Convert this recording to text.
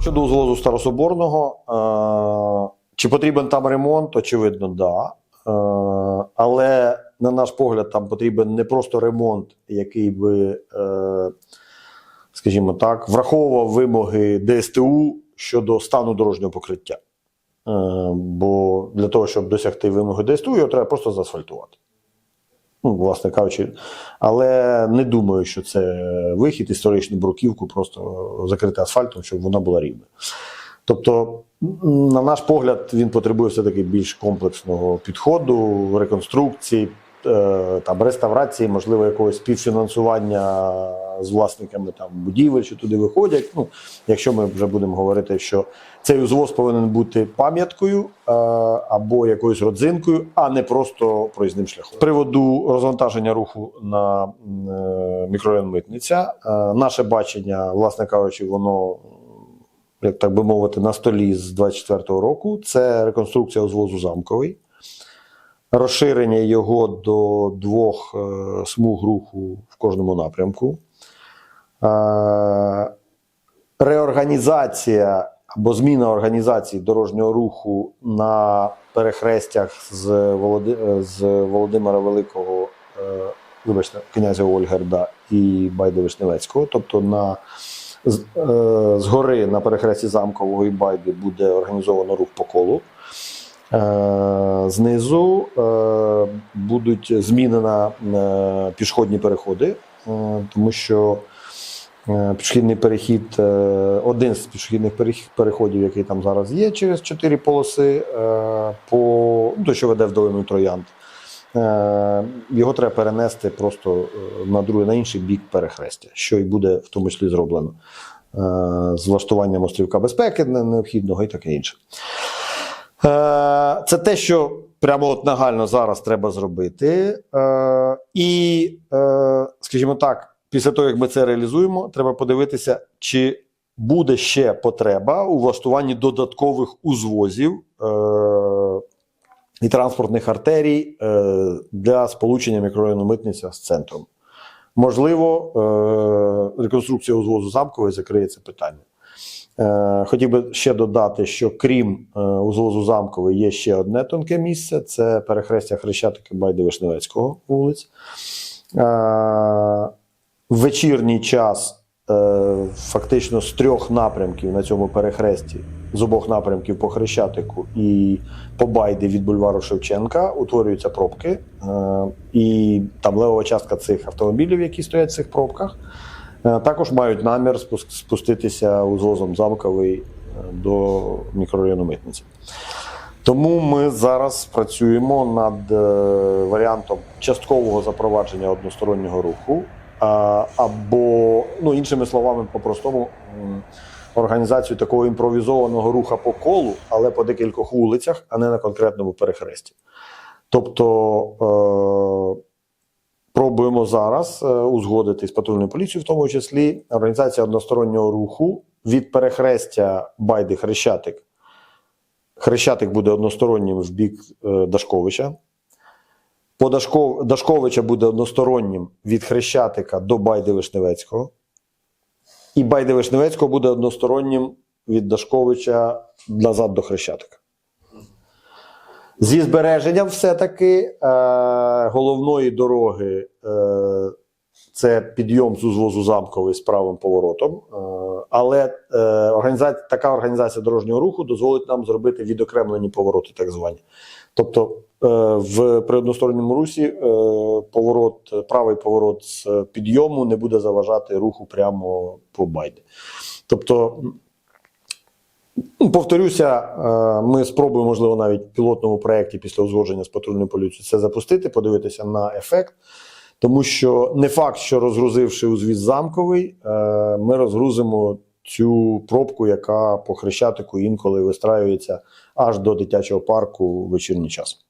Щодо узвозу Старособорного, е, чи потрібен там ремонт? Очевидно, да. Е, але, на наш погляд, там потрібен не просто ремонт, який би, е, скажімо так, враховував вимоги ДСТУ щодо стану дорожнього покриття. Бо для того, щоб досягти вимоги ДСТУ, його треба просто заасфальтувати. Ну, власне кажучи, але не думаю, що це вихід, історичну бруківку просто закрити асфальтом, щоб вона була рівна. Тобто, на наш погляд, він потребує все-таки більш комплексного підходу, реконструкції, там, реставрації, можливо, якогось співфінансування з власниками там, будівель, що туди виходять. Ну, якщо ми вже будемо говорити, що цей узвоз повинен бути пам'яткою е, або якоюсь родзинкою, а не просто проїзним шляхом. З приводу розвантаження руху на е, мікрорайон Митниця, е, наше бачення, власне кажучи, воно як так би мовити, на столі з 24-го року. Це реконструкція узвозу замковий, розширення його до двох е, смуг руху в кожному напрямку, е, реорганізація або зміна організації дорожнього руху на перехрестях з, Володи... з Володимира Великого, е, вибачте, князя Ольгерда і Байди Вишневецького, тобто на з, на перехресті замкового і байди буде організовано рух по колу. Знизу е, будуть змінена е, пішохідні переходи, е, тому що пішохідний перехід, один з пішохідних перех- переходів, який там зараз є, через чотири полоси, по ну, той, що веде в долину Троянд. Його треба перенести просто на другий, на інший бік перехрестя, що і буде в тому числі зроблено з влаштуванням острівка безпеки необхідного і таке інше. Е, Це те, що прямо от нагально зараз треба зробити. Е, І, е, скажімо так, після того, як ми це реалізуємо, треба подивитися, чи буде ще потреба у влаштуванні додаткових узвозів. і транспортних артерій для сполучення мікрорайону Митниця з центром. Можливо, реконструкція узвозу замкової закриє це питання. Е, хотів би ще додати, що крім е, узвозу замкової є ще одне тонке місце це перехрестя Хрещатика Байди Вишневецького вулиць. Е, вечірній час фактично з трьох напрямків на цьому перехресті, з обох напрямків по Хрещатику і по Байді від бульвару Шевченка утворюються пробки. І там левова частка цих автомобілів, які стоять в цих пробках, також мають намір спуститися узвозом замковий е, до мікрорайону Митниці. Тому ми зараз працюємо над е, варіантом часткового запровадження одностороннього руху, або, ну, іншими словами, по-простому, організацію такого імпровізованого руха по колу, але по декількох вулицях, а не на конкретному перехресті. Тобто е, пробуємо зараз е, узгодити з патрульною поліцією, в тому числі організація одностороннього руху від перехрестя Байди Хрещатик. Хрещатик буде одностороннім в бік е, Дашковича. По Дашков... Дашковича буде одностороннім від Хрещатика до Байди Вишневецького. І Байди Вишневецького буде одностороннім від Дашковича назад до Хрещатика. Зі збереженням все-таки е, головної дороги е, це підйом з узвозу замковий з правим поворотом. Е, але е, організація, така організація дорожнього руху дозволить нам зробити відокремлені повороти, так звані. Тобто е, в при русі е, поворот, правий поворот з підйому не буде заважати руху прямо по байді. Тобто, Повторюся, е, ми спробуємо, можливо, навіть в пілотному проєкті після узгодження з патрульною поліцією це запустити, подивитися на ефект. Тому що не факт, що розгрузивши узвіз замковий, е, ми розгрузимо цю пробку, яка по хрещатику інколи вистраюється аж до дитячого парку в вечірній час.